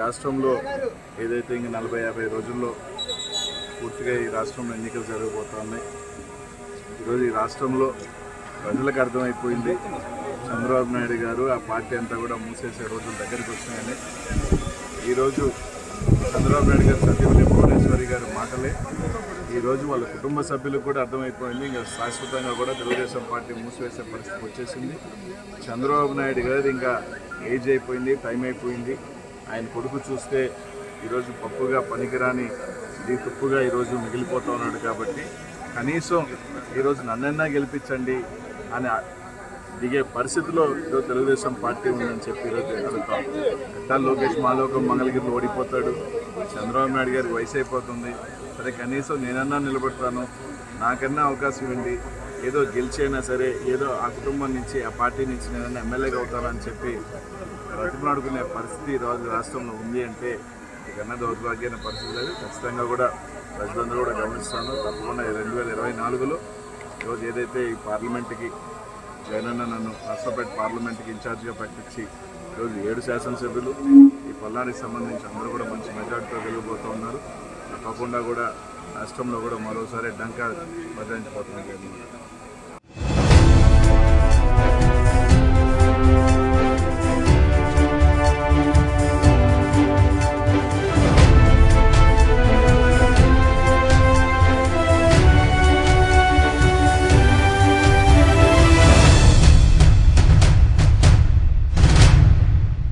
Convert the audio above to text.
రాష్ట్రంలో ఏదైతే ఇంక నలభై యాభై రోజుల్లో పూర్తిగా ఈ రాష్ట్రంలో ఎన్నికలు జరగబోతా ఉన్నాయి ఈరోజు ఈ రాష్ట్రంలో ప్రజలకు అర్థమైపోయింది. చంద్రబాబు నాయుడు గారు ఆ పార్టీ అంతా కూడా మూసేసే రోజులు దగ్గరికి వచ్చినాయని ఈరోజు చంద్రబాబు నాయుడు గారు సత్యవతి భువనేశ్వరి గారి మాటలే. ఈరోజు వాళ్ళ కుటుంబ సభ్యులకు కూడా అర్థమైపోయింది. ఇంకా శాశ్వతంగా కూడా తెలుగుదేశం పార్టీ మూసివేసే పరిస్థితి వచ్చేసింది. చంద్రబాబు నాయుడు గారు ఇంకా ఏజ్ అయిపోయింది టైం అయిపోయింది. ఆయన కొడుకు చూస్తే ఈరోజు పప్పుగా పనికిరాని ఇది తుప్పుగా ఈరోజు మిగిలిపోతూ ఉన్నాడు కాబట్టి కనీసం ఈరోజు నన్నైనా గెలిపించండి అని దిగే పరిస్థితిలో ఈరోజు తెలుగుదేశం పార్టీ ఉందని చెప్పి ఈరోజు అడుగుతాం. గట్టా లోకేష్ మాలోకం మంగళగిరిలో ఓడిపోతాడు. చంద్రబాబు నాయుడు గారికి వయసు అయిపోతుంది. సరే కనీసం నేనన్నా నిలబడతాను. నాకన్నా అవకాశం ఇవ్వండి ఏదో గెలిచైనా సరే ఏదో ఆ కుటుంబం నుంచి ఆ పార్టీ నుంచి నేను ఎమ్మెల్యేగా అవుతానని చెప్పి బ్రతిమలాడుకునే పరిస్థితి ఈరోజు రాష్ట్రంలో ఉంది అంటే ఇకన్నా దౌర్భాగ్యమైన పరిస్థితి లేదు ఖచ్చితంగా కూడా ప్రజలందరూ కూడా గమనిస్తాను. తప్పకుండా రెండు వేల ఇరవై నాలుగులో ఈరోజు ఏదైతే ఈ పార్లమెంట్కి జగనన్న నన్ను నర్సపేట పార్లమెంట్కి ఇన్ఛార్జ్గా ప్రకటించి ఈరోజు ఏడు శాసనసభ్యులు ఈ పల్నానికి సంబంధించి అందరూ కూడా మంచి మెజార్టీతో వెళ్ళిపోతూ ఉన్నారు. తప్పకుండా కూడా రాష్ట్రంలో కూడా మరోసారి డంకా బదిలించిపోతున్నారు